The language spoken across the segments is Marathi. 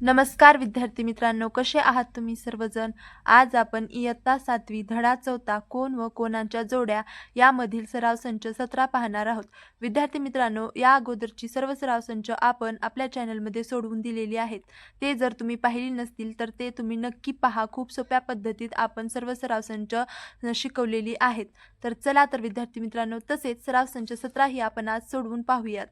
नमस्कार विद्यार्थी मित्रांनो कसे आहात तुम्ही सर्वजण? आज आपण इयत्ता सातवी धडा चौथा कोण व कोणाच्या जोड्या यामधील सराव संच सतरा पाहणार आहोत. विद्यार्थी मित्रांनो या अगोदरची सर्व सराव संच आपण आपल्या चॅनलमध्ये सोडवून दिलेली आहेत. ते जर तुम्ही पाहिली नसतील तर ते तुम्ही नक्की पहा. खूप सोप्या पद्धतीत आपण सर्व सराव संच शिकवलेली आहेत. तर चला तर विद्यार्थी मित्रांनो तसेच सराव संच सतराही आपण आज सोडवून पाहूयात.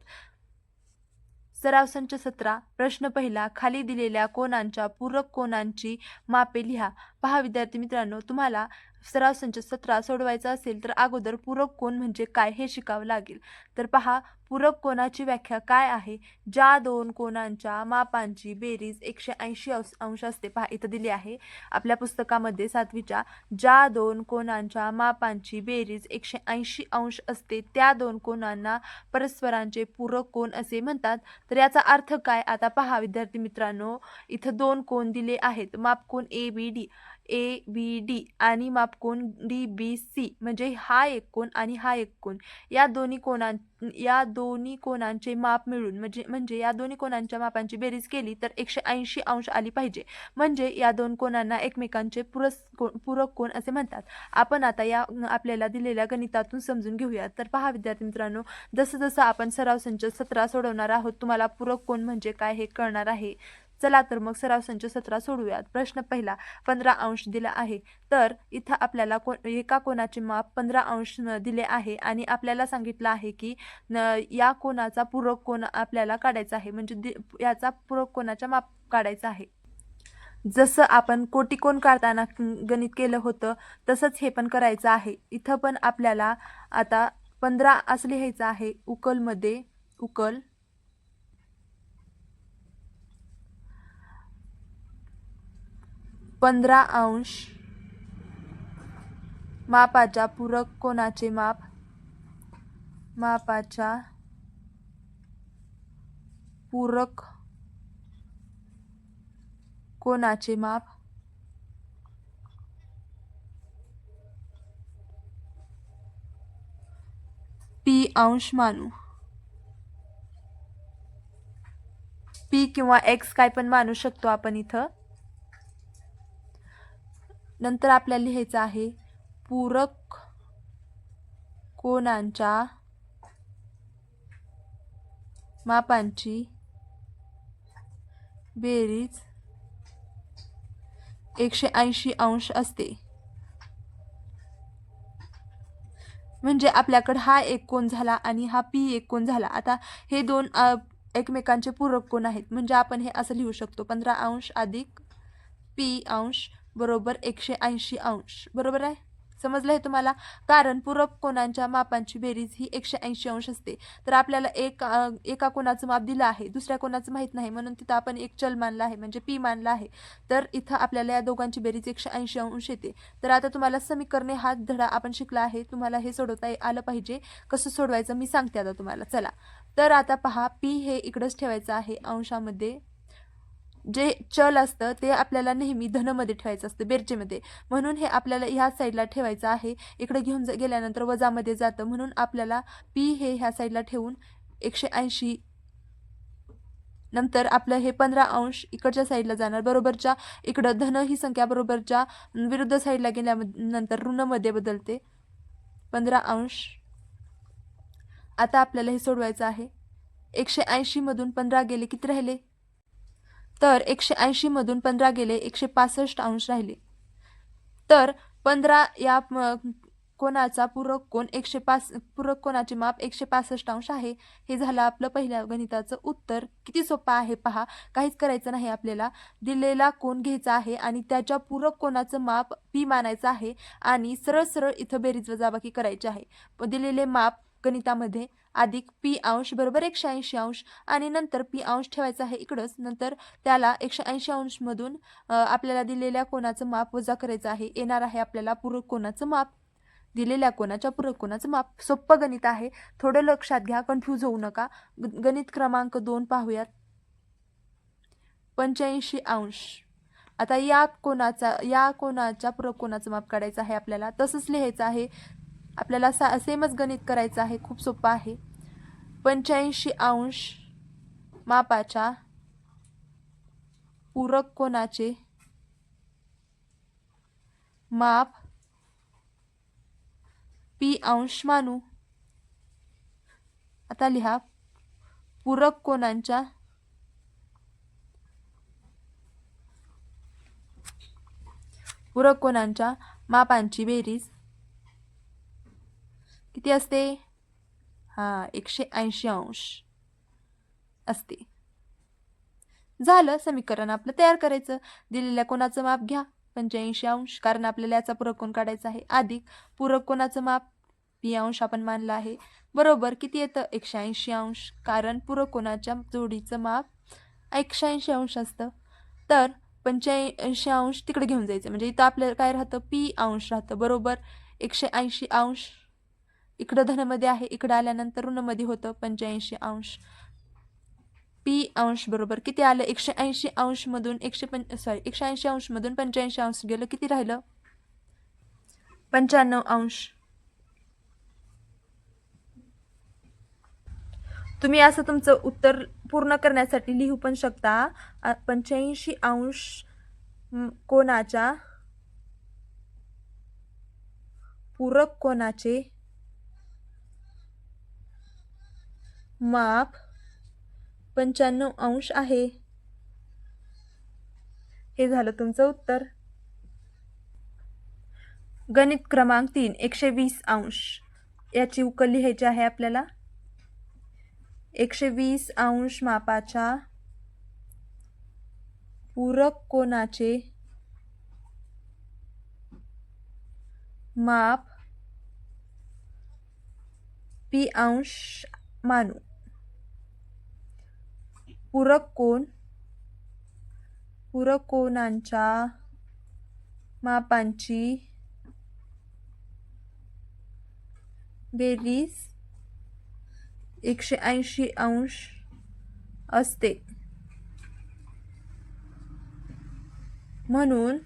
सराव संच सतरा प्रश्न पहिला खाली दिलेल्या कोणांच्या पूरक कोणांची मापे लिहा. पहा विद्यार्थी मित्रांनो तुम्हाला सराव संच सतरा सोडवायचा असेल तर अगोदर पूरक कोण म्हणजे काय हे शिकावं लागेल. तर पहा पूरक कोणाची व्याख्या काय आहे? ज्या दोन कोणांच्या मापांची बेरीज एकशे ऐंशी अंश असते. पहा इथं दिली आहे. आपल्या पुस्तकामध्ये सातवीच्या ज्या दोन कोणांच्या मापांची बेरीज एकशे ऐंशी अंश असते त्या दोन कोणांना परस्परांचे पूरक कोण असे म्हणतात? तर याचा अर्थ काय? आता पहा विद्यार्थी मित्रांनो इथं दोन कोण दिले आहेत. माप कोण? A B D A B D आणि मापकोन डी बी सी म्हणजे हा एक कोण आणि हा एक कोण या दोन्ही कोणां या दोन्ही कोणांचे माप मिळून म्हणजे म्हणजे या दोन्ही कोणांच्या मापांची बेरीज केली तर एकशे ऐंशी अंश आली पाहिजे. म्हणजे या दोन कोणांना एकमेकांचे पुरस को पूरक कोण असे म्हणतात. आपण आता या आपल्याला दिलेल्या गणितातून समजून घेऊयात तर पहा विद्यार्थी मित्रांनो जसं जसं आपण सराव संच सतरा सोडवणार आहोत तुम्हाला पूरक कोण म्हणजे काय हे कळणार आहे. चला तर मग सराव संच सतरा सोडूयात. प्रश्न पहिला पंधरा अंश दिला आहे. तर इथं आपल्याला को एका कोणाचे माप पंधरा अंश दिले आहे आणि आपल्याला सांगितलं आहे की न या कोणाचा पूरक कोण आपल्याला काढायचा आहे. म्हणजे दि याचा पूरक कोणाचा माप काढायचा आहे. जसं आपण कोटिकोण काढताना गणित केलं होतं तसंच हे पण करायचं आहे. इथं पण आपल्याला आता पंधरा असं लिहायचं आहे उकलमध्ये उकल पंधरा अंश. मापाच्या पूरक कोणाचे माप? मापाच्या पूरक कोणाचे माप? पी अंश मानू. पी किंवा एक्स काय पण मानू शकतो आपण इथं. नंतर आपल्याला लिहायचं आहे पूरक कोणांच्या मापांची बेरीज एकशे ऐंशी अंश असते. म्हणजे आपल्याकडे हा एक कोण झाला आणि हा पी एक कोण झाला. आता हे दोन एकमेकांचे पूरक कोण आहेत. म्हणजे आपण हे असं लिहू शकतो. पंधरा अंश अधिक पी अंश बरोबर एकशे ऐंशी अंश. बरोबर आहे? समजलं हे तुम्हाला? कारण पूरक कोणांच्या मापांची बेरीज ही एकशे ऐंशी अंश असते. तर आपल्याला एक एका कोणाचं माप दिलं आहे दुसऱ्या कोणाचं माहीत नाही म्हणून तिथं आपण एक चल मानला आहे म्हणजे पी मानला आहे. तर इथं आपल्याला या दोघांची बेरीज एकशे ऐंशी अंश येते. तर आता तुम्हाला समीकरणे हा धडा आपण शिकला आहे. तुम्हाला हे सोडवता आलं पाहिजे. कसं सोडवायचं मी सांगते आता तुम्हाला. चला. तर आता पहा पी हे इकडंच ठेवायचं आहे अंशामध्ये. जे चल असतं ते आपल्याला नेहमी धनमध्ये ठेवायचं असतं बेरजेमध्ये. म्हणून हे आपल्याला ह्या साईडला ठेवायचं आहे. इकडे घेऊन ज- गेल्यानंतर वजामध्ये जातं. म्हणून आपल्याला पी हे ह्या साईडला ठेवून एकशे ऐंशी नंतर आपलं हे पंधरा अंश इकडच्या साईडला जाणार. बरोबरच्या इकडं धन ही संख्या बरोबरच्या विरुद्ध साईडला गेल्यानंतर ऋणमध्ये बदलते. पंधरा अंश. आता आपल्याला हे सोडवायचं आहे. एकशे ऐंशीमधून पंधरा गेले किती राहिले? तर एकशे ऐंशीमधून पंधरा गेले एकशे पासष्ट अंश राहिले. तर पंधरा या कोणाचा पूरक कोण एकशे पास पूरक कोणाचे माप एकशे पासष्ट अंश आहे. हे झालं आपलं पहिल्या गणिताचं उत्तर. किती सोपं आहे पहा. काहीच करायचं नाही आपल्याला. दिलेला कोण घ्यायचा आहे आणि त्याच्या पूरक कोणाचं माप पी मानायचं आहे आणि सरळ सरळ इथं बेरीज वजाबाकी करायची आहे. दिलेले माप गणितामध्ये अधिक पी अंश बरोबर एकशे ऐंशी अंश आणि नंतर पी अंश ठेवायचा आहे इकडंच. नंतर त्याला एकशे ऐंशी अंशमधून आपल्याला दिलेल्या कोणाचं माप वजा करायचं आहे. येणार आहे आपल्याला पूरक कोणाचं माप. दिलेल्या कोणाच्या पूरक कोणाचं माप. सोपं गणित आहे. थोडं लक्षात घ्या. कन्फ्यूज होऊ नका. ग- गणित क्रमांक दोन पाहूयात. पंच्याऐंशी अंश. आता या कोणाचा या कोणाच्या पूरक कोणाचं माप काढायचं आहे आपल्याला. तसंच लिहायचं आहे. आपल्याला सा सेमच गणित करायचं आहे. खूप सोपं आहे. पंच्याऐंशी अंश मापाच्या पूरक कोणाचे माप पी अंश मानू. आता लिहा. पूरक कोणांच्या पूरक कोणांच्या मापांची बेरीज किती असते? एकशे ऐंशी अंश असते. झालं समीकरण आपलं तयार करायचं. दिलेल्या कोणाचं माप घ्या. पंच्याऐंशी अंश. कारण आपल्याला याचा पूरक कोण काढायचा आहे? अधिक. पूरक कोणाचं माप? पी अंश आपण मानलं आहे. बरोबर. किती येतं? एकशे ऐंशी अंश. कारण पूरक कोणाच्या जोडीचं माप? एकशे ऐंशी अंश असतं. तर पंच्याऐंशी अंश तिकडे घेऊन जायचं. म्हणजे इथं आपल्याला काय राहतं? पी अंश राहतं. बरोबर. एकशे ऐंशी अंश इकडं धनमध्ये आहे इकडं आल्यानंतर ऋणमध्ये होतं पंच्याऐंशी अंश. पी अंश बरोबर किती आलं? एकशे ऐंशी अंशमधून एकशे पं सॉरी एकशे ऐंशी अंशमधून पंच्याऐंशी अंश गेलं. किती राहिलं? पंच्याण्णव अंश. तुम्ही असं तुमचं उत्तर पूर्ण करण्यासाठी लिहू पण शकता. पंच्याऐंशी अंश कोणाच्या? पूरक कोणाचे? माप पंच्याण्णव अंश आहे. हे झालं तुमचं उत्तर. गणित क्रमांक तीन एकशे वीस अंश. याची उकल लिहायची आहे आपल्याला. एकशे वीस अंश मापाच्या पूरक कोणाचे माप पी अंश मानू. पूरक कोण पूरक कोणांच्या मापांची बेरीज एकशे ऐंशी अंश असते. म्हणून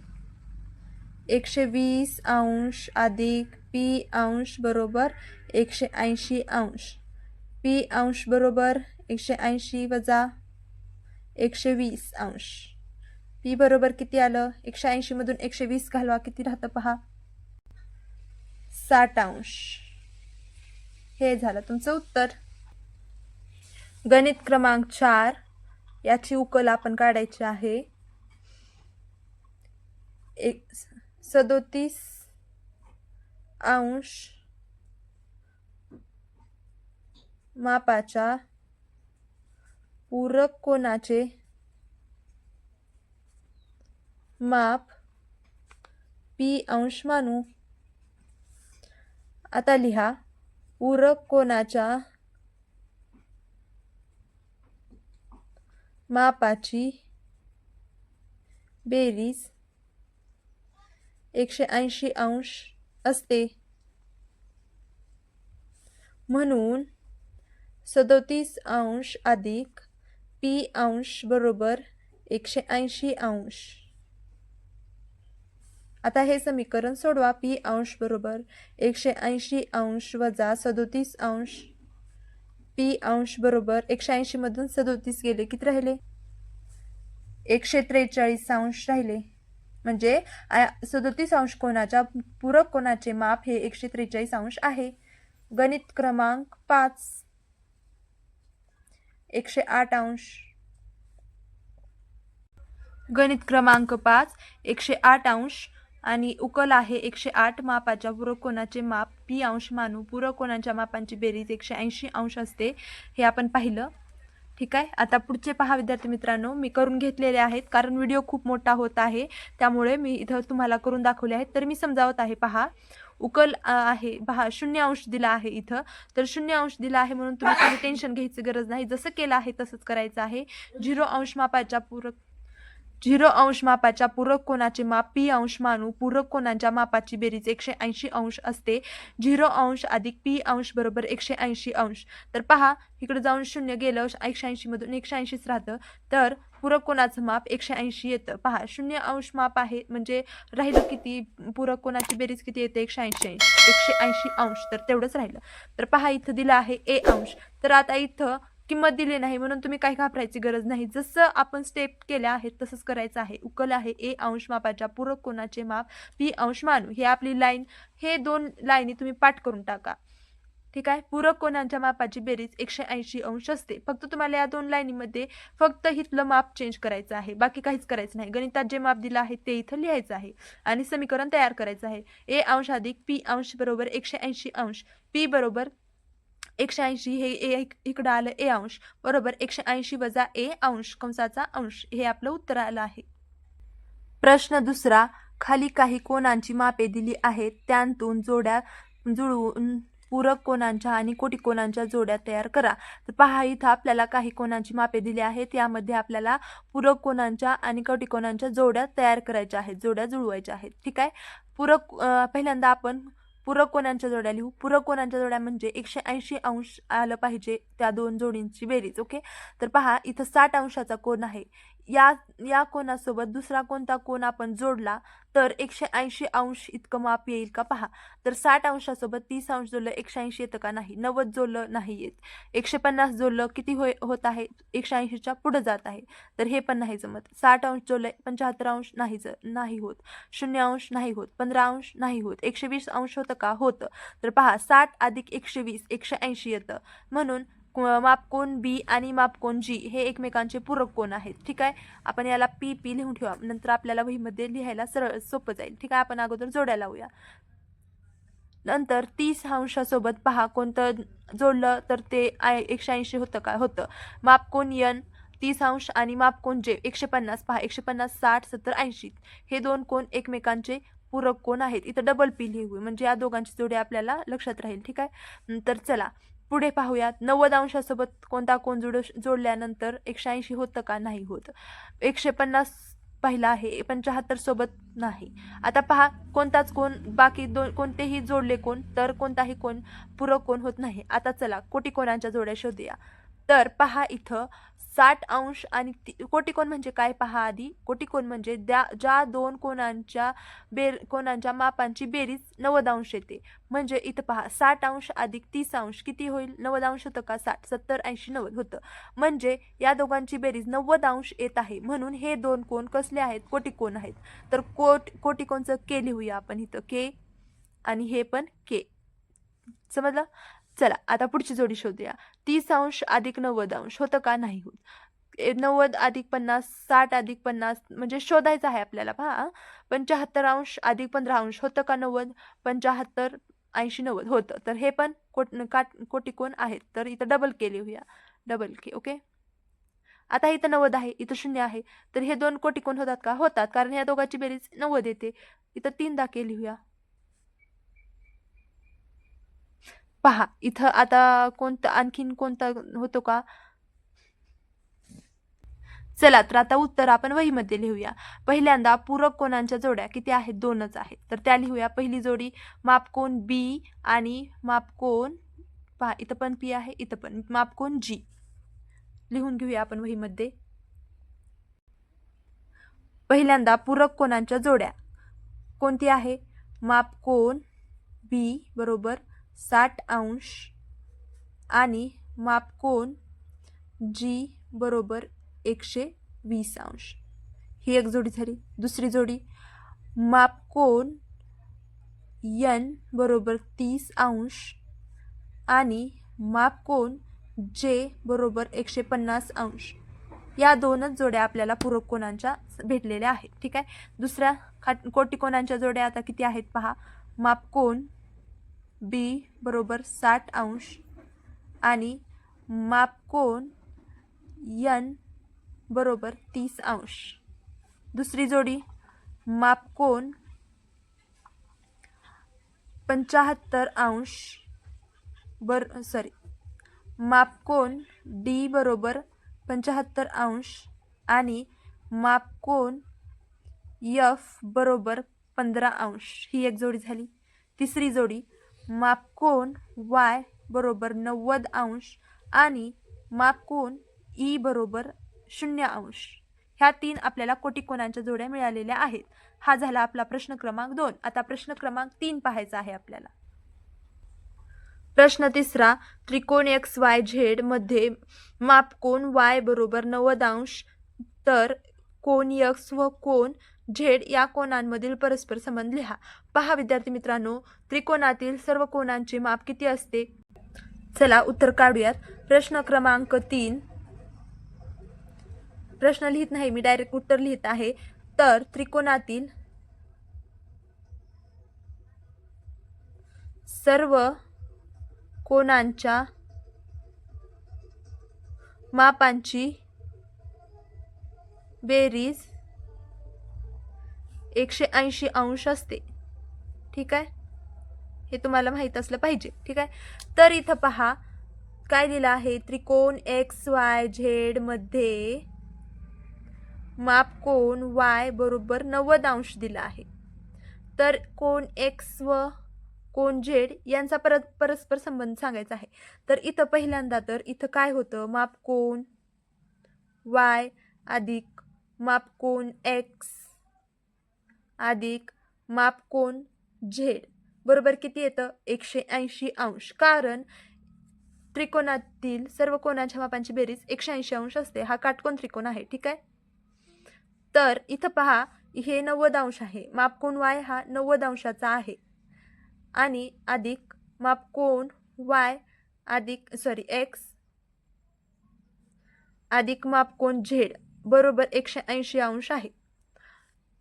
एकशे वीस अंश अधिक पी अंश बरोबर एकशे ऐंशी अंश. पी अंश बरोबर एकशे ऐंशी वजा एकशे वीस अंश. पी बरोबर किती आलं? एकशे ऐंशीमधून एकशे वीस घालवा. किती राहतं पहा? साठ अंश. हे झालं तुमचं उत्तर. गणित क्रमांक चार. याची उकल आपण काढायची आहे. एक सदोतीस अंश मापाच्या पूरक कोणाचे? माप. पी. अंश मानू. आता लिहा. पूरक कोणाच्या? मापाची. बेरीज. एकशे ऐंशी अंश असते. म्हणून सदोतीस अंश अधिक पी अंश बरोबर एकशे ऐंशी अंश. आता हे समीकरण सोडवा. पी अंश बरोबर एकशे ऐंशी अंश वजा सदोतीस अंश. पी अंश बरोबर एकशे ऐंशीमधून सदोतीस गेले. किती राहिले? एकशे त्रेचाळीस अंश राहिले. म्हणजे सदोतीस अंश कोणाच्या पूरक कोणाचे माप हे एकशे त्रेचाळीस अंश आहे. गणित क्रमांक पाच. एकशे आठ अंश. गणित क्रमांक पाच एकशे आठ अंश आणि उकल आहे एकशे आठ मापाच्या. पूरक कोणाचे माप पी अंश मानू. पूरक कोणाच्या मापांची बेरीज एकशे ऐंशी अंश असते. हे आपण पाहिलं. ठीक आहे? आता पुढचे पहा विद्यार्थी मित्रांनो. मी करून घेतलेले आहेत कारण व्हिडिओ खूप मोठा होत आहे. त्यामुळे मी इथं तुम्हाला करून दाखवले आहेत. तर मी समजावत आहे. पहा. उकल आहे. पहा शून्य अंश दिला आहे इथं. तर शून्य अंश दिला आहे म्हणून तुम्ही काही टेन्शन घ्यायची गरज नाही. जसं केलं आहे तसंच करायचं आहे. झिरो अंश मापाच्या पूरक झिरो अंश मापाच्या पूरक कोणाचे माप पी अंश मानू पूरक कोणाच्या मापाची बेरीज एकशे ऐंशी अंश असते. झिरो अंश अधिक पी अंश बरोबर एकशे ऐंशी अंश. तर पहा इकडे जाऊन शून्य गेलं एकशे ऐंशीमधून एकशे ऐंशीच राहतं. तर पूरक कोणाचं माप एकशे ऐंशी येतं? पहा शून्य अंश माप आहे म्हणजे राहिलं किती? पूरक कोणाची बेरीज किती येते? एकशे ऐंशी. ऐंशी एकशे ऐंशी अंश तर तेवढंच राहिलं. तर पहा इथं दिलं आहे ए अंश. तर आता इथं किंमत दिली नाही म्हणून तुम्ही काही घाबरायची गरज नाही. जसं आपण स्टेप केल्या आहेत तसंच करायचं आहे. उकल आहे ए अंश मापाच्या पूरक कोणाचे माप? बी अंश मानू. हे आपली लाईन हे दोन लाईनी तुम्ही पाठ करून टाका. ठीक आहे? पूरक कोणांच्या मापाची बेरीज एकशे ऐंशी अंश असते. फक्त तुम्हाला या दोन लाईनीमध्ये फक्त इथलं माप चेंज करायचं आहे. बाकी काहीच करायचं नाही. गणितात जे माप दिलं आहे ते इथं लिहायचं आहे आणि समीकरण तयार करायचं आहे. ए अंश अधिक पी अंश बरोबर एकशे ऐंशी अंश. पी बरोबर एकशे ऐंशी हे ए इकडं आलं ए अंश. बरोबर एकशे ऐंशी वजा ए अंश कंसाचा अंश. हे आपलं उत्तर आलं आहे. प्रश्न दुसरा खाली काही कोणांची मापे दिली आहेत. त्यांतून जोड्या जुळवून पूरक कोणांच्या आणि कोटी कोणांच्या जोड्या तयार करा. तर पहा इथं आपल्याला काही कोणांची मापे दिली आहेत. यामध्ये आपल्याला पूरक कोणांच्या आणि कोटी कोणांच्या जोड्या तयार करायच्या आहेत जोड्या जुळवायच्या आहेत. ठीक आहे? पूरक पहिल्यांदा आपण पूरक कोणांच्या जोड्या लिहू. पूरक कोणांच्या जोड्या म्हणजे एकशे ऐंशी अंश आलं पाहिजे त्या दोन जोडींची बेरीज ओके? तर पहा इथं साठ अंशाचा कोण आहे. या या कोणासोबत दुसरा कोणता कोण आपण जोडला तर एकशे ऐंशी अंश इतकं माप येईल का पहा. तर साठ अंशासोबत तीस अंश जोडलं एकशे ऐंशी येतं का नाही? नव्वद जोडलं नाही येत. एकशे पन्नास जोडलं किती होय होत आहे? एकशे ऐंशीच्या पुढं जात आहे. तर हे पण नाही जमत. साठ अंश जोडलं पंच्याहत्तर अंश नाही ज नाही होत. शून्य अंश नाही होत. पंधरा अंश नाही होत. एकशे वीस अंश होतं का? होतं. तर पहा साठ अधिक एकशे वीस एकशे ऐंशी येतं. म्हणून मापकोन बी आणि मापकोन जी हे एकमेकांचे पूरक कोण आहेत ठीक आहे? आपण याला पी पी लिहून ठेवा. नंतर आपल्याला वहीमध्ये लिहायला सरळ सोपं जाईल ठीक आहे? आपण अगोदर जोड्या लावूया. नंतर तीस अंशासोबत पहा कोणतं जोडलं तर ते आय एकशे ऐंशी होतं का? होतं. मापकोन यन तीस अंश आणि मापकोन जे? एकशे पन्नास पहा. एकशे पन्नास साठ सत्तर ऐंशी. हे दोन कोण एकमेकांचे पूरक कोण आहेत? इथं डबल पी लिहू म्हणजे या दोघांची जोडी आपल्याला लक्षात राहील ठीक आहे? तर चला. पुढे पाहूयात. नव्वद अंशासोबत कोणता कोण जोड जोडल्यानंतर एकशे ऐंशी होतं का? नाही होत. एकशे पन्नास पहिला आहे पंच्याहत्तर सोबत नाही. आता पहा कोणताच कोण बाकी दोन कोणतेही जोडले कोण तर कोणताही कोण पूरक कोण होत नाही. आता चला कोटी कोणांच्या जोड्या शोधूया. तर पहा इथं साठ अंश आणि ती- कोटिकोन म्हणजे काय पहा आधी? कोटिकोन म्हणजे द्या ज्या दोन कोणांच्या बेर कोणांच्या मापांची बेरीज नव्वद अंश येते. म्हणजे इथं पहा साठ अंश अधिक तीस अंश किती होईल? नव्वद अंश होतं का साठ? सत्तर ऐंशी नव्वद होतं. म्हणजे या दोघांची बेरीज नव्वद अंश येत आहे. म्हणून हे दोन कोण कसले आहेत? कोटिकोन आहेत. तर कोट कोटिकोनचं के लिहूया आपण इथं के आणि हे पण के. समजलं? चला आता पुढची जोडी शोधूया. तीस अंश अधिक नव्वद अंश होतं का? नाही होत. ए, नव्वद अधिक पन्नास साठ अधिक पन्नास म्हणजे शोधायचं आहे आपल्याला पहा पंच्याहत्तर अंश अधिक पंधरा अंश होतं का नव्वद? पंच्याहत्तर ऐंशी नव्वद होतं. तर हे पण कोट काट कोटिकोण आहेत. तर इथं डबल के लिहूया डबल के ओके आता इथं नव्वद आहे इथं शून्य आहे. तर हे दोन कोटिकोण होतात का? होतात कारण या दोघांची बेरीज नव्वद येते. इथं तीनदा केली लिहूया पहा इथं आता कोणतं आणखीन कोणता होतो का? चला तर आता उत्तर आपण वहीमध्ये लिहूया. पहिल्यांदा पूरक कोणांच्या जोड्या किती आहेत? दोनच आहेत. तर त्या लिहूया. पहिली जोडी मापकोन बी आणि मापकोन पहा इथं पण पी आहे इथं पण. मापकोन जी लिहून घेऊया आपण वहीमध्ये. पहिल्यांदा पूरक कोणांच्या जोड्या? कोणती आहे? मापकोन बी बरोबर. साठ अंश आणि मापकोन जी बरोबर एकशे वीस अंश. ही एक जोडी झाली. दुसरी जोडी मापकोन यन बरोबर तीस अंश आणि मापकोन जे बरोबर एकशे पन्नास अंश. या दोनच जोड्या आपल्याला पूरक कोणांच्या भेटलेल्या आहेत. ठीक आहे? दुसऱ्या खाट कोटी कोणांच्या जोड्या आता किती आहेत पहा? मापकोन बी बरोबर साठ अंश आणि मापकोन यन बरोबर तीस अंश. दुसरी जोडी मापकोन पंचाहत्तर अंश बर सॉरी मापकोन डी बरोबर पंचाहत्तर अंश आणि मापकोन यफ बरोबर पंधरा अंश. ही एक जोडी झाली. तिसरी जोडी मापकोन वाय बरोबर नव्वद अंश आणि मापकोन ई बरोबर शून्य अंश. ह्या तीन आपल्याला कोटिकोणांच्या जोड्या मिळालेल्या आहेत. हा झाला आपला प्रश्न क्रमांक दोन. आता प्रश्न क्रमांक तीन पाहायचा आहे आपल्याला. प्रश्न तिसरा त्रिकोण एक्स वाय झेडमध्ये मापकोन वाय बरोबर नव्वद अंश तर कोण यक्स व कोण झेड या कोणांमधील परस्पर संबंध लिहा. पहा विद्यार्थी मित्रांनो त्रिकोणातील सर्व कोणांचे माप किती असते? चला उत्तर काढूयात. प्रश्न क्रमांक तीन. प्रश्न लिहित नाही मी डायरेक्ट उत्तर लिहित आहे. तर त्रिकोणातील सर्व कोणांच्या मापांची बेरीज एकशे ऐंशी अंश असते. ठीक आहे? हे तुम्हाला माहीत असलं पाहिजे. ठीक आहे? तर इथं पहा काय दिलं आहे? त्रिकोण एक्स वाय झेडमध्ये माप कोण वाय बरोबर नव्वद अंश दिला आहे. तर कोण एक्स व कोण झेड यांचा परत परस्पर संबंध सांगायचा आहे. तर इथं पहिल्यांदा तर इथं काय होतं? माप कोण वाय अधिक माप कोण एक्स अधिक माप कोण झेड. बरोबर किती येतं? एकशे ऐंशी अंश. कारण त्रिकोणातील सर्व कोणाच्या मापांची बेरीज एकशे ऐंशी अंश असते. हा काटकोण त्रिकोण आहे. ठीक आहे? तर इथं पहा हे नव्वद अंश आहे. मापकोन वाय? हा नव्वद अंशाचा आहे. आणि अधिक मापकोण वाय? अधिक सॉरी एक्स अधिक मापकोन झेड. बरोबर एकशे ऐंशी अंश आहे.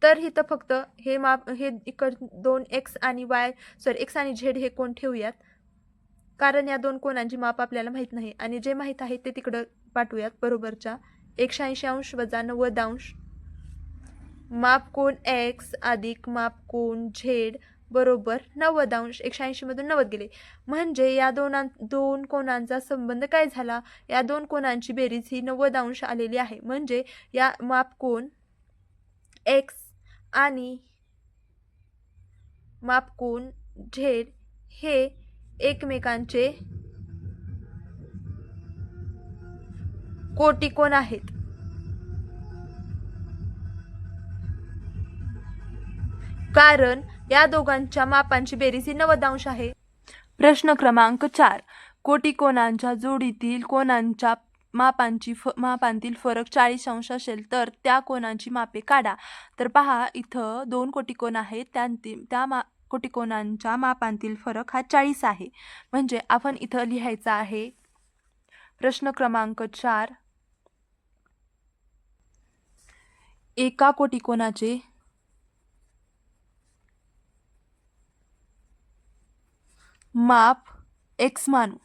तर इथं फक्त हे माप हे इकड दोन एक्स आणि वाय सॉरी एक्स आणि झेड हे कोण ठेवूयात? कारण या दोन कोणांची माप आपल्याला माहीत नाही. आणि जे माहीत आहे ते तिकडं पाठवूयात बरोबरच्या. एकशे ऐंशी अंश वजा नव्वद अंश. माप कोण एक्स अधिक माप कोण झेड बरोबर नव्वद अंश. एकशे ऐंशीमधून नव्वद गेले. म्हणजे या दोनां दोन कोणांचा संबंध काय झाला? या दोन कोणांची बेरीज ही नव्वद अंश आलेली आहे. म्हणजे या माप कोण एक्स आणि मापकून झेड हे एकमेकांचे कोटी कोण आहेत. कारण या दोघांच्या मापांची बेरीज ही नव्वद अंश आहे. प्रश्न क्रमांक चार. कोटीकोणांच्या जोडीतील कोणांच्या मापांची फ मापांतील फरक चाळीस अंश असेल तर त्या कोणांची मापे काढा. तर पहा इथं दोन कोटी कोण आहेत. त्यांतील त्या मा कोटिकोणांच्या मापांतील फरक हा चाळीस आहे. म्हणजे आपण इथं लिहायचं आहे प्रश्न क्रमांक चार. एका कोटीकोणाचे माप एक्स मानू.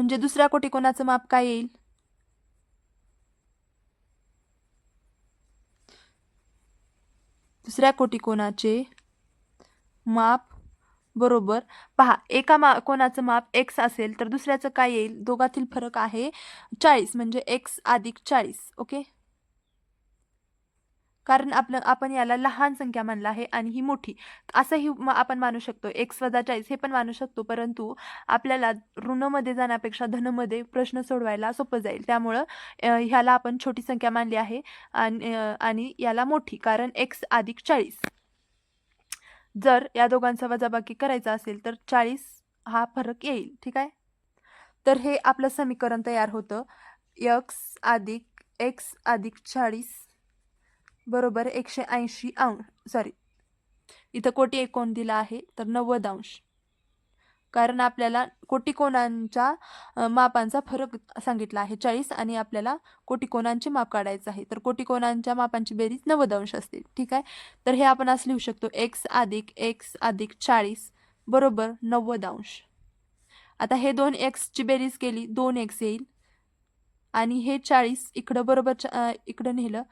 म्हणजे दुसऱ्या कोटी कोणाचं माप काय येईल? दुसऱ्या कोटी कोणाचे माप बरोबर. पहा एका मा कोणाचं माप एक्स असेल तर दुसऱ्याचं काय येईल? दोघातील फरक आहे चाळीस म्हणजे एक्स अधिक चाळीस ओके? कारण आपलं आपण याला लहान संख्या मानला आहे आणि ही मोठी. असंही म- आपण मानू शकतो. एक्स वजा चाळीस हे पण मानू शकतो. परंतु आपल्याला ऋणमध्ये जाण्यापेक्षा धनमध्ये प्रश्न सोडवायला सोपं जाईल. त्यामुळं ह्याला आपण छोटी संख्या मानली आहे आणि आणि याला मोठी कारण एक्स अधिक चाळीस. जर या दोघांचा वजाबाकी करायचा असेल तर चाळीस हा फरक येईल. ठीक आहे? तर हे आपलं समीकरण तयार होतं. यक्स अधिक एक्स अधिक चाळीस बरोबर एकशे ऐंशी अंश सॉरी इथं कोटी एकोण दिला आहे तर नव्वद अंश. कारण आपल्याला कोटीकोणांच्या मापांचा फरक सांगितला आहे चाळीस आणि आपल्याला कोटीकोणांचे माप काढायचं आहे. तर कोटीकोणांच्या मापांची बेरीज नव्वद अंश असते. ठीक आहे? तर हे आपण असं लिहू शकतो एक्स अधिक एक्स अधिक चाळीस बरोबर नव्वद अंश. आता हे दोन एक्सची बेरीज केली दोन एक्स येईल. आणि हे चाळीस इकडं बरोबर चा इकडं नेलं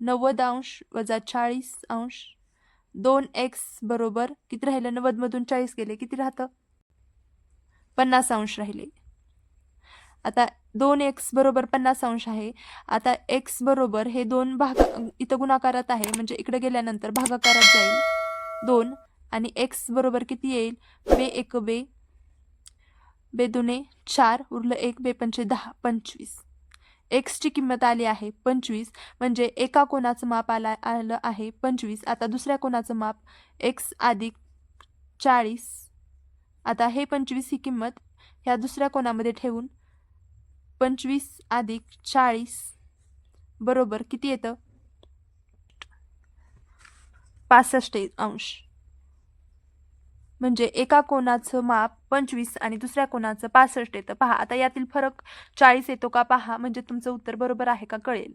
नव्वद अंश वजा चाळीस अंश. दोन एक्स बरोबर किती राहिलं? नव्वदमधून चाळीस गेले. किती राहतं? पन्नास अंश राहिले. आता दोन एक्स बरोबर पन्नास अंश आहे. आता एक्स बरोबर हे दोन भाग इथं गुणाकारात आहे. म्हणजे इकडे गेल्यानंतर भागाकारात जाईल. दोन आणि एक्स बरोबर किती येईल? बे एक बे. बे दुने चार उरलं एक. बे पंचे दहा. पंचवीस. एक्सची किंमत आली आहे पंचवीस म्हणजे एका कोणाचं माप आला आलं आहे पंचवीस. आता दुसऱ्या कोणाचं माप एक्स अधिक चाळीस. आता हे पंचवीस ही किंमत ह्या दुसऱ्या कोणामध्ये ठेवून पंचवीस अधिक चाळीस बरोबर किती येतं? पासष्ट अंश. म्हणजे एका कोणाचं माप पंचवीस आणि दुसऱ्या कोणाचं पासष्ट येतं. पहा आता यातील फरक चाळीस येतो का पहा म्हणजे तुमचं उत्तर बरोबर आहे का कळेल.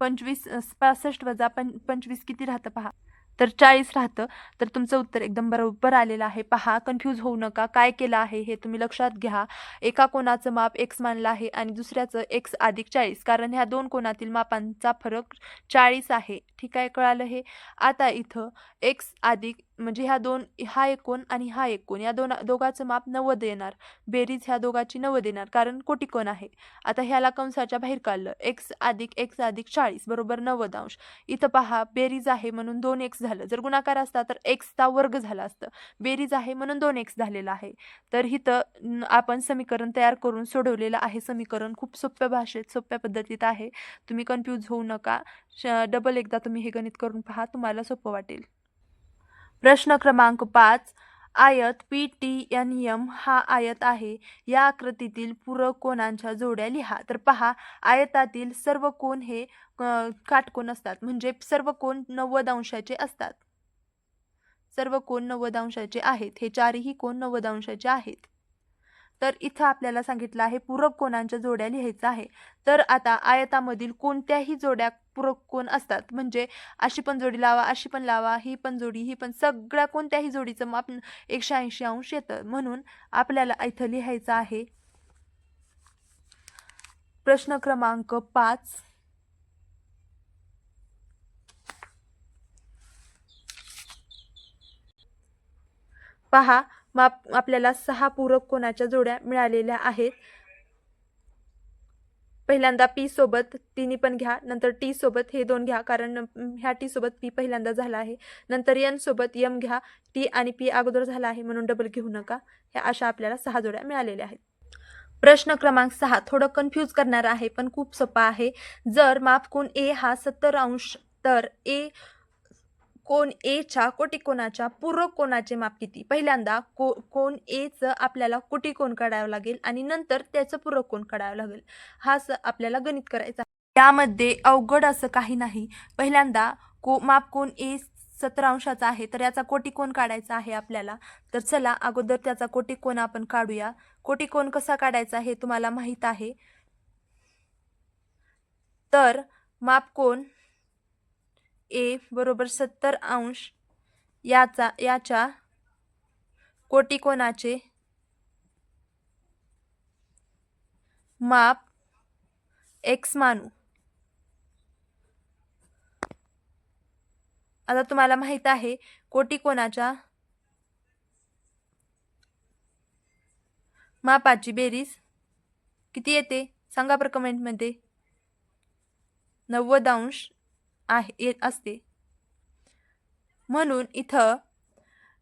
पंचवीस पासष्ट वजा पं पंचवीस किती राहतं पहा? तर चाळीस राहतं. तर तुमचं उत्तर एकदम बरोबर आलेलं आहे. पहा कन्फ्यूज होऊ नका. काय केलं आहे हे तुम्ही लक्षात घ्या. एका कोणाचं माप एक्स मानलं आहे आणि दुसऱ्याचं एक्स अधिक चाळीस. कारण ह्या दोन कोणातील मापांचा फरक चाळीस आहे. ठीक आहे कळालं हे. आता इथं एक्स अधिक म्हणजे ह्या दोन हा एक कोण आणि हा एक कोण या दोन दोघाचं माप नव्वद येणार. बेरीज ह्या दोघाची नव्वद येणार कारण कोटी कोण आहे. आता ह्याला कंसाच्या बाहेर काढलं. एक्स अधिक एक्स अधिक चाळीस बरोबर नव्वद अंश. इथं पहा बेरीज आहे म्हणून दोन एक्स झालं. जर गुणाकार असता तर एक्सचा वर्ग झाला असतं. बेरीज आहे म्हणून दोन एक्स झालेला आहे. तर इथं आपण समीकरण तयार करून सोडवलेलं आहे. समीकरण खूप सोप्या भाषेत सोप्या पद्धतीत आहे. तुम्ही कन्फ्यूज होऊ नका. श- डबल एकदा तुम्ही हे गणित करून पहा तुम्हाला सोपं वाटेल. प्रश्न क्रमांक पाच आयत पी टी एन एम हा आयत आहे. या आकृतीतील पूरक कोणांच्या जोड्या लिहा. तर पहा आयतातील सर्व कोण हे काटकोण काटकोन असतात. म्हणजे सर्व कोण नव्वद अंशाचे असतात. सर्व कोण नव्वद अंशाचे आहेत. हे चारही कोण नव्वद अंशाचे आहेत. तर इथं आपल्याला सांगितलं आहे पूरक कोणांच्या जोड्या लिहायचं आहे. तर आता आयतामधील कोणत्याही जोड्या पूरक कोण असतात? म्हणजे अशी पण जोडी लावा अशी पण लावा ही पण जोडी ही पण सगळ्या कोणत्याही जोडीचं माप एकशे ऐंशी अंश येतं. म्हणून आपल्याला इथं लिहायचं आहे. प्रश्न क्रमांक पाच. पहा माप आपल्याला सहा पूरक कोणाच्या जोड्या मिळालेल्या आहेत? पहिल्यांदा पी सोबत तिन्ही पण घ्या नंतर टी सोबत हे दोन घ्या कारण ह्या टी सोबत पी पहिल्यांदा झाला आहे. नंतर यन सोबत यम घ्या टी आणि पी अगोदर झाला आहे म्हणून डबल घेऊ नका. ह्या अशा आपल्याला सहा जोड्या मिळालेल्या आहेत. प्रश्न क्रमांक सहा. थोडं कन्फ्यूज करणार आहे पण खूप सोपा आहे. जर माप कोण ए हा सत्तर अंश तर ए कोण एच्या कोटिकोणाच्या पूरक कोणाचे माप किती? पहिल्यांदा को कोण एचं आपल्याला कोटिकोण काढावं लागेल आणि नंतर त्याचं पूरक कोण काढावं लागेल. हा असं आपल्याला गणित करायचा यामध्ये अवघड असं काही नाही. पहिल्यांदा को माप कोण ए सतरा अंशाचा आहे तर याचा कोटिकोण काढायचा आहे आपल्याला. तर चला अगोदर त्याचा कोटिकोण आपण काढूया. कोटिकोण कसा काढायचा हे तुम्हाला माहीत आहे. तर माप कोण ए बरोबर सत्तर अंश याचा याच्या कोटिकोनाचे माप एक्स मानू. आता तुम्हाला माहीत आहे कोटिकोनाच्या मापाची बेरीज किती येते? सांगा बरं कमेंटमध्ये नव्वद अंश आहे येत असते. म्हणून इथं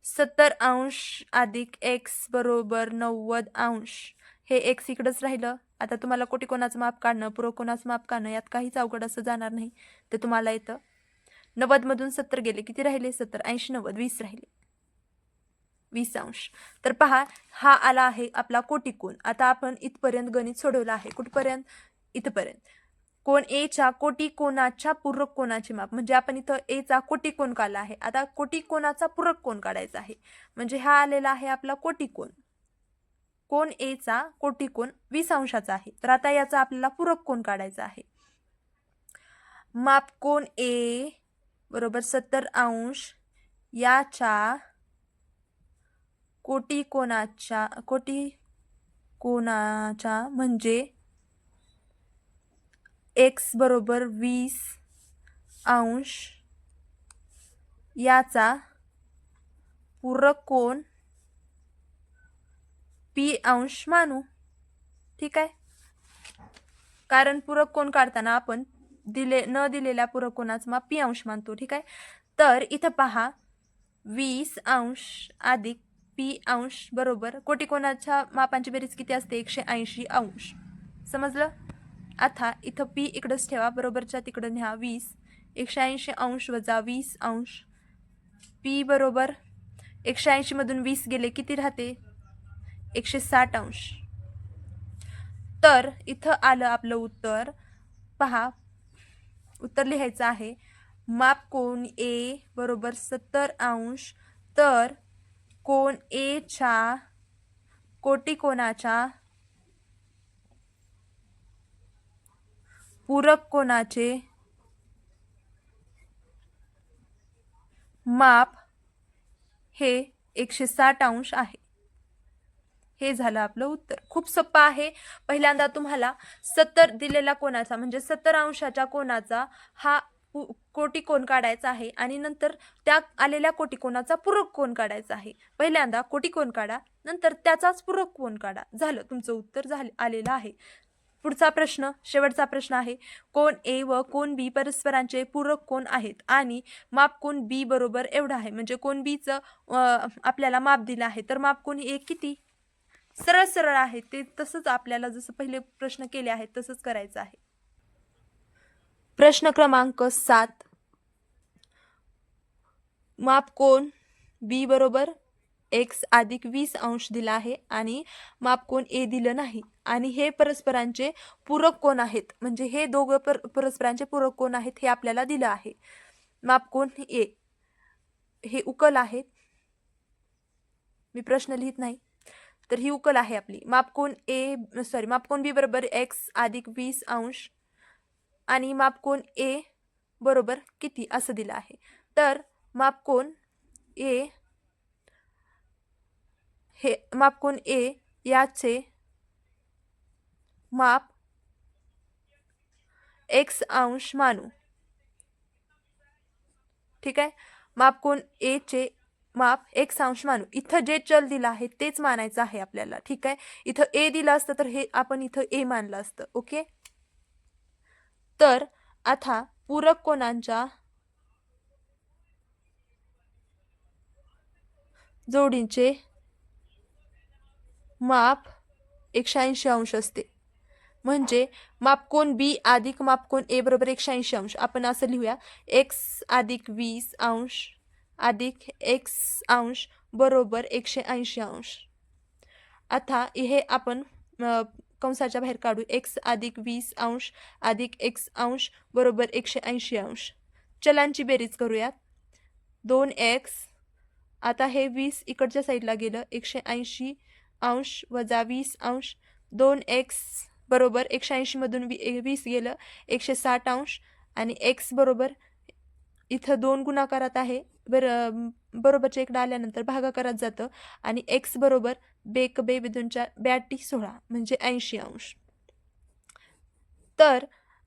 सत्तर अंश अधिक एक्स बरोबर नव्वद अंश हे एक्स इकडंच राहिलं. आता तुम्हाला कोटी कोणाचं माप काढणं पुरो कोणाचं माप काढणं यात काहीच अवघड असं जाणार नाही. ते तुम्हाला येतं नव्वदमधून सत्तर गेले. किती राहिले? सत्तर ऐंशी नव्वद वीस राहिले. वीस अंश. तर पहा हा आला आहे आपला कोटिकोण. आता आपण इथपर्यंत गणित सोडवलं आहे. कुठपर्यंत? इथपर्यंत. कोण एच्या कोटी कोणाच्या पूरक कोणाचे माप? म्हणजे आपण इथं एचा कोटी कोण काढला आहे? आता कोटी कोणाचा पूरक कोण काढायचा आहे? म्हणजे हा आलेला आहे आपला कोटी कोण. कोण एचा कोटी कोण वीस अंशाचा आहे. तर आता याचा आपल्याला पूरक कोण काढायचा आहे? माप कोण ए बरोबर सत्तर अंश याच्या कोटी कोणाच्या कोटी कोणाच्या म्हणजे एक्स बरोबर वीस अंश याचा पूरक कोण पी अंश मानू. ठीक आहे कारण पूरक कोण काढताना आपण दिले न दिलेल्या पूरक कोणाचं माप पी अंश मानतो. ठीक आहे तर इथं पहा वीस अंश अधिक पी अंश बरोबर कोटी कोणाच्या मापांची बेरीज किती असते? एकशे ऐंशी अंश. समजलं? आता इथं पी इकडंच ठेवा बरोबरच्या तिकडं न्या वीस. एकशे ऐंशी अंश वजा वीस अंश. पी बरोबर. एकशे ऐंशीमधून वीस गेले किती राहते? एकशे साठ अंश. तर इथं आलं आपलं उत्तर. पहा उत्तर लिहायचं आहे. माप कोण ए बरोबर सत्तर अंश. तर कोण एच्या कोटी पूरक कोणाचे? माप हे एकशे साठ अंश आहे. हे झालं आपलं उत्तर. खूप सोपं आहे. पहिल्यांदा तुम्हाला सत्तर दिलेला कोणाचा म्हणजे सत्तर अंशाच्या कोणाचा हा कोटी कोण काढायचा आहे? आणि नंतर त्या आलेल्या कोटीकोणाचा पूरक कोण काढायचा आहे? पहिल्यांदा कोटी कोण काढा नंतर त्याचाच पूरक कोण काढा. झालं. तुमचं उत्तर झाले आलेलं आहे. पुढचा प्रश्न शेवटचा प्रश्न आहे कोण ए व कोण बी परस्परांचे पूरक कोण आहेत आणि माप कोण बी बरोबर एवढं आहे? म्हणजे कोण बीचं आपल्याला माप दिलं आहे तर माप कोण ए किती? सरळ सरळ आहे ते तसंच आपल्याला जसं पहिले प्रश्न केले आहेत तसंच करायचं आहे. प्रश्न क्रमांक सात. माप कोण बी बरोबर एक्स अधिक वीस अंश दिला आहे आणि मापकोन ए दिलं नाही. आणि हे परस्परांचे पूरक कोण आहेत? म्हणजे हे दोघं पर परस्परांचे पूरक कोण आहेत हे आपल्याला दिलं आहे. मापकोन ए. हे उकल आहेत मी प्रश्न लिहित नाही. तर ही उकल आहे आपली. मापकोन ए सॉरी मापकोन बी बरोबर? एक्स अधिक वीस अंश. आणि मापकोन ए बरोबर किती? असं दिलं आहे. तर मापकोन ए हे मापकोन ए. याचे माप एक्स अंश मानू. ठीक आहे? मापकोन एचे माप एक अंश मानू. इथं जे चल दिलं आहे तेच मानायचं आहे आपल्याला. ठीक आहे? इथं ए दिलं असतं तर हे आपण इथं ए मानलं असतं. ओके? तर आता पूरक कोणांच्या जोडींचे माप एकशे ऐंशी अंश असते. म्हणजे मापकोन बी अधिक मापकोन ए बरोबर एकशे ऐंशी अंश. आपण असं लिहूया. एक्स अधिक वीस अंश अधिक एक्स अंश बरोबर एकशे ऐंशी अंश. आता हे आपण कंसाच्या बाहेर काढू. एक्स अधिक वीस अंश अधिक एक्स अंश बरोबर एकशे ऐंशी अंश. चलांची बेरीज करूयात. दोन एक्स आता हे वीस इकडच्या साईडला गेलं. एकशे ऐंशी अंश वजा वीस अंश. दोन एक्स बरोबर एकशे ऐंशीमधून वी वीस गेलं. एकशे साठ अंश आणि एक्स बरोबर इथं दोन गुणाकारात आहे. बरं बरोबरच्या इकडं आल्यानंतर भागाकारात जातं. आणि एक्स बरोबर बेक बे बिदूनच्या ब्याटी सोळा म्हणजे ऐंशी अंश. तर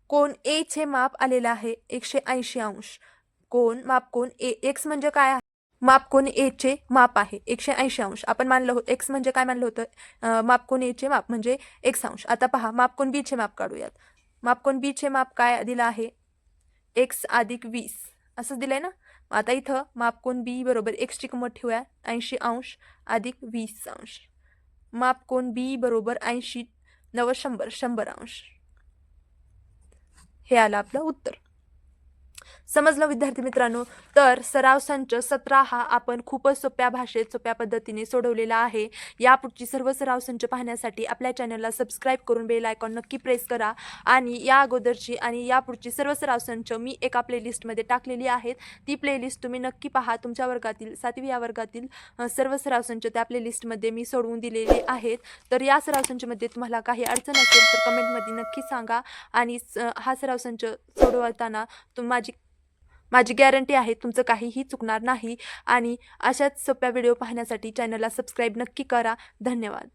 कोण एचे माप आलेलं आहे एकशे ऐंशी अंश. कोण माप कोण ए एक्स म्हणजे काय आहे? माप कोण एचे माप आहे? एकशे ऐंशी अंश. आपण मानलं होतं एक्स म्हणजे काय मानलं होतं? मापकोन माप कोण एचे माप म्हणजे एक्स अंश. आता पहा माप कोण बीचे माप काढूयात. माप कोण बीचे माप काय दिलं आहे? एक्स अधिक वीस. असंच दिलं आहे ना? मग आता इथं माप कोण बी बरोबर एक्सची किंमत ठेवूया. ऐंशी अंश अधिक वीस अंश. माप कोण बी बरोबर ऐंशी नव्वद शंभर शंभर अंश. हे आलं आपलं उत्तर. समजलं विद्यार्थी मित्रांनो? तर सराव संच सतरा हा आपण खूपच सोप्या भाषेत सोप्या पद्धतीने सोडवलेला आहे. यापुढची सर्व सराव संच पाहण्यासाठी आपल्या चॅनलला सबस्क्राईब करून बेल आयकॉन नक्की प्रेस करा. आणि या अगोदरची आणि यापुढची सर्व सराव संच मी एका प्लेलिस्टमध्ये टाकलेली आहेत. ती प्लेलिस्ट तुम्ही नक्की पहा. तुमच्या वर्गातील सातवी या वर्गातील सर्व सराव संच त्या प्लेलिस्टमध्ये मी सोडवून दिलेले आहेत. तर या सराव संचमध्ये तुम्हाला काही अडचण असेल तर कमेंटमध्ये नक्की सांगा. आणि स- हा सराव संच सोडवताना तुम माझी माझी गॅरंटी आहे तुमचं काहीही चुकणार नाही आणि अशाच सोप्या व्हिडिओ पाहण्यासाठी चॅनलला सबस्क्राईब नक्की करा. धन्यवाद.